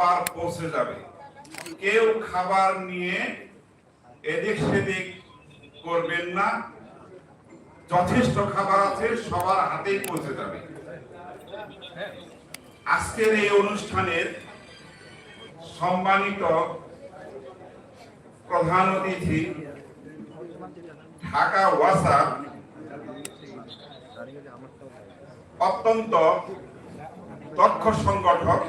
খাবার পৌঁছে যাবে। কেউ খাবার নিয়ে এদিক সেদিক করবেন না। যথেষ্ট খাবার আছে, সবার হাতেই পৌঁছে যাবে। আজকের এই অনুষ্ঠানের সম্মানিত প্রধান অতিথি ঢাকা ওয়াসা অত্যন্ত দক্ষ সংগঠক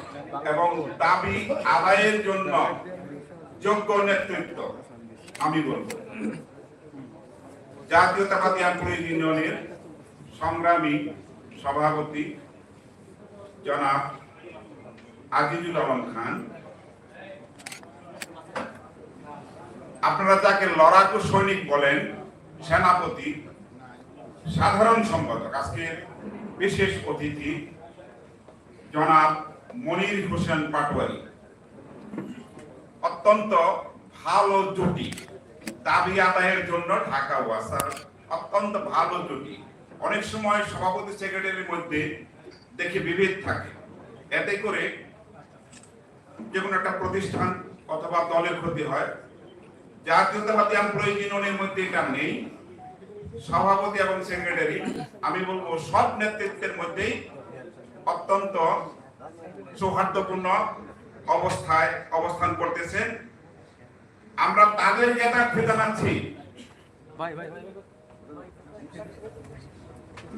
এবং দাবি আদায়ের জন্য যোগ্য নেতৃত্ব, আমি বলব। জাতীয়তাবাদী আন্তরিক ইউনিয়নের সংগ্রামী সভাপতি জনাব আজিজুল আলম খান। আপনারা যাকে লড়াকু সৈনিক বলেন, সেনাপতি, সাধারণ সম্পাদক, আজকের বিশেষ অতিথি জনাব মনির হোসেন পাটোয়ারি। অত্যন্ত ভালো জুটি। দাবি আদায়ের জন্য ঢাকা ওয়াসার অত্যন্ত ভালো জুটি। অনেক সময় সভাপতি সেক্রেটারির মধ্যে দেখে বিভেদ থাকে। এতে করে যে কোনো একটা প্রতিষ্ঠান অথবা দলের ক্ষতি হয়। জাতীয়তাবাদী আন্দোলন ইউনিয়নের মধ্যে এটা নেই। সভাপতি এবং সেক্রেটারি, আমি বলব সব নেতৃত্বের মধ্যেই অত্যন্ত সৌহার্দ্যপূর্ণ অবস্থায় অবস্থান করতেছেন আমরা তাদের জ্ঞাতার্থে জানাচ্ছি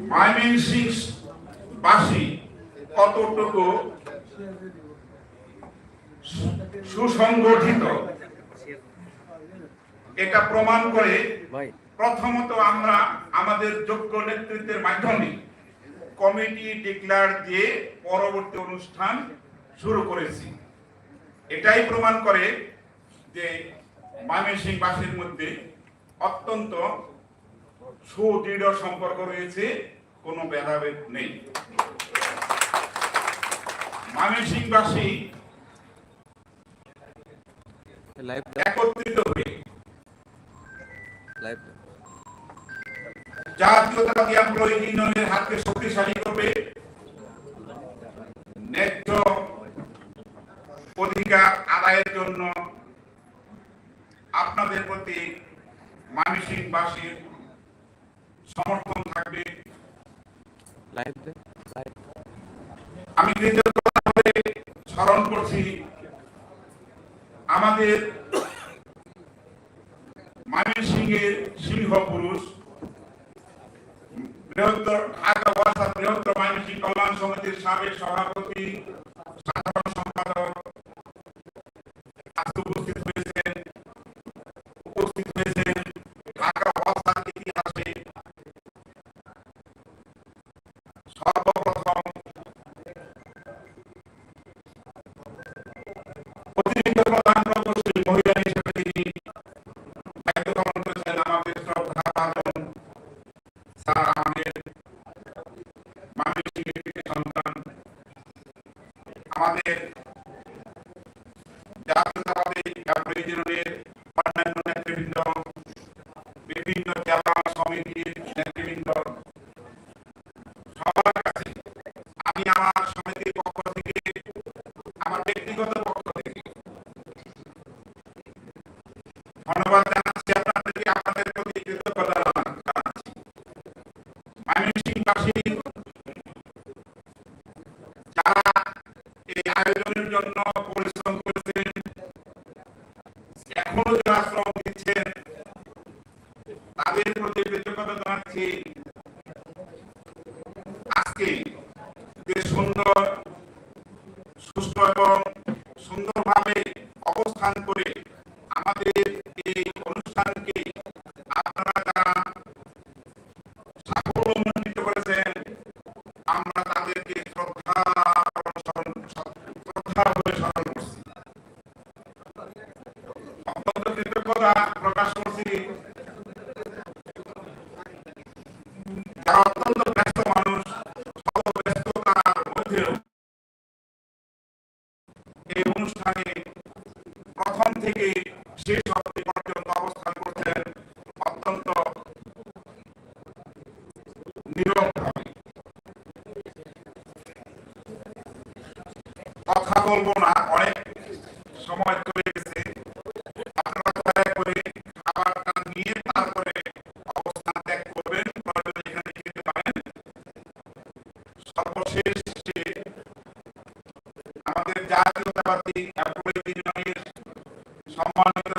ময়মনসিং বাসী কতটুকু সুসংগঠিত? এটা প্রমাণ করে প্রথমত আমরা আমাদের যোগ্য নেতৃত্বের মাধ্যমে কমিটি ডিক্লার দিয়ে পরবর্তী অনুষ্ঠান শুরু করেছি। এটাই প্রমাণ করে যে ময়মনসিংহবাসীর মধ্যে অত্যন্ত সুদৃঢ় সম্পর্ক রয়েছে কোনো ভেদাভেদ নেই। ময়মনসিংহবাসী লাইভ একত্রিত হয়ে জাতীয়তাবাদী এমপ্লয়ি ইউনিয়নের হাতকে শক্তিশালী করবে। ন্যায্য অধিকার আদায়ের জন্য আপনাদের প্রতি মানসিকবাসীর সমর্থন থাকবে। আমি কৃতজ্ঞতাভাবে স্মরণ করছি আমাদের ময়মনসিংহের সিংহ পুরুষ বৃহত্তর ঢাকা ওয়াসা বৃহত্তর ময়মনসিংহ কল্যাণ সমিতির সাবেক সভাপতি, সাধারণ সম্পাদক উপস্থিত হয়েছেন উপস্থিত হয়েছেন ঢাকা ওয়াসার ইতিহাসে। সর্বপ্রথম অতিরিক্ত প্রধান প্রকৌশলী মহিলা হিসেবে তিনি দায়িত্ব পালন করেছেন আমাদের শ্রদ্ধা স্যার নেতৃবৃন্দ বিভিন্ন জেলা, সমিতির নেতৃবৃন্দ সবার কাছে আমি আমার সমিতির পক্ষ থেকে, আমার ব্যক্তিগত পক্ষ থেকে ধন্যবাদ জানাচ্ছি, আপনাদেরকে আপনাদের প্রতি কৃতজ্ঞতা জানাচ্ছি। ময়মনসিংহবাসী, যারা এই আয়োজনের জন্য পরিশ্রম করেছেন এখনও যারা শ্রম দিচ্ছেন তাদের প্রতি কৃতজ্ঞতা জানাচ্ছি আজকে যে সুন্দর, সুস্থ এবং সুন্দরভাবে অবস্থান করে আমাদের এই অনুষ্ঠানকে আপনারা যারা সাফল্যমণ্ডিত করেছেন, আমরা তাদেরকে শ্রদ্ধা শ্রদ্ধা করছি। কৃতজ্ঞতা। মধ্যেও এই অনুষ্ঠানে প্রথম থেকে শেষ অবধি পর্যন্ত অবস্থান করছেন অত্যন্ত নীরবভাবে অনেক বিজয়ের সম্মানিত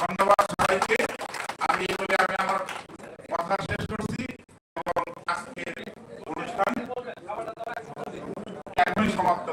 ধন্যবাদ সবাইকে। আমি বলে আমি আমার কথা শেষ করছি। এবং আজকের অনুষ্ঠান এখনই সমাপ্ত